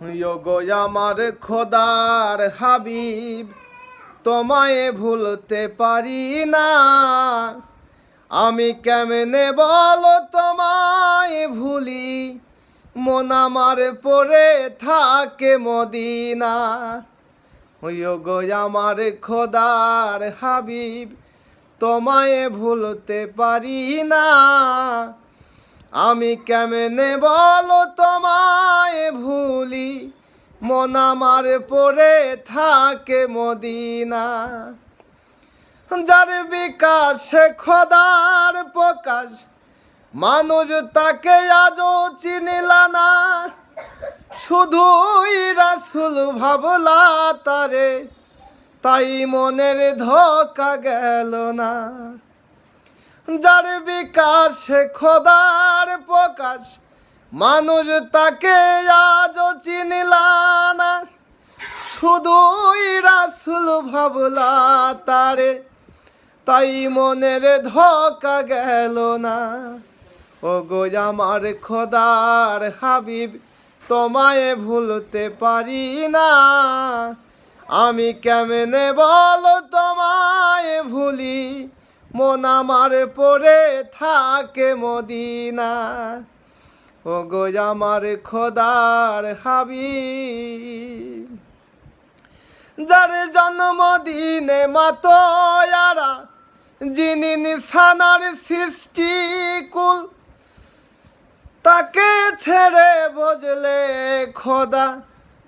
গো আমার খোদার হাবিব, তোমায় ভুলতে পারি না। আমি কেমনে বলো তোমায় ভুলি? মন আমার পড়ে থাকে মদিনা। গো আমার খোদার হাবিব, তোমায় ভুলতে পারি না। আমি কেমনে বলো তোমায় ভুলি? মন আমার পড়ে থাকে মদিনা। যার বিকাশ খোদার প্রকাশ, মানুষ তাকে আজও চিনিলা না। শুধুই রাসুল ভাবলা তারে, তাই মনের ধোকা গেল না। যার বিকাশ সে খোদার প্রকাশ, মানুষ তাকে আজও চিনিলা না। শুধুই রাসুল ভাবলা তারে, তাই মনের ধোকা গেল না। ও গো আমার খোদার হাবিব, তোমায় ভুলতে পারি না। আমি কেমনে বলো তোমায় ভুলি? মন আমার পড়ে থাকে মদিনা। ও গো আমার খোদার হাবি যার জন্মদিনে মাতয়ারা, যিনি নিশানার সৃষ্টি কুল, তাকে ছেড়ে বজলে খোদা,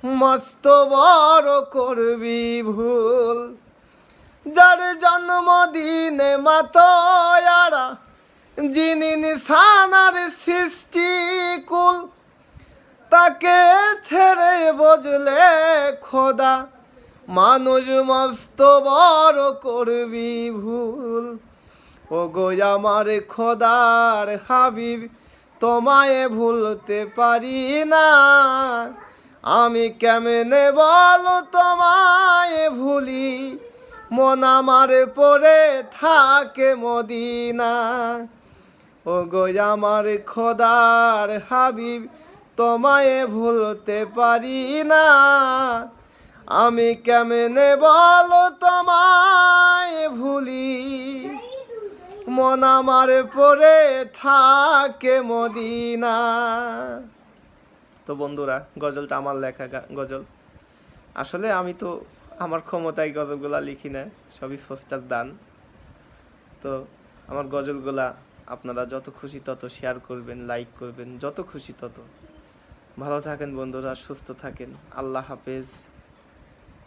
মস্ত বড় করবি ভুল। যার জন্মদিনে মাতয়ারা, যিনি নিশানার সৃষ্টি কুল তাকে ছেড়ে বজলে খোদা। মানুষ মস্ত বড় করবি ভুল। ও গো আমার খোদার হাবিব, তোমায় ভুলতে পারি না। আমি কেমনে বলো তোমায় ভুলি? মন আমার পড়ে থাকে মদিনা। ও গো আমার খোদার হাবিব, তোমায় ভুলতে পারি না। আমি কেমনে বলো তোমায় ভুলি? মন আমার পড়ে থাকে মদিনা। তো বন্ধুরা, গজলটা আমার লেখা গজল। আসলে আমি তো আমার ক্ষমতায় গজলগুলা লিখি না, সবই স্রষ্টার দান। তো আমার গজলগুলা আপনারা যত খুশি তত শেয়ার করবেন লাইক করবেন, যত খুশি তত। ভালো থাকেন বন্ধুরা, সুস্থ থাকেন। আল্লাহ হাফেজ।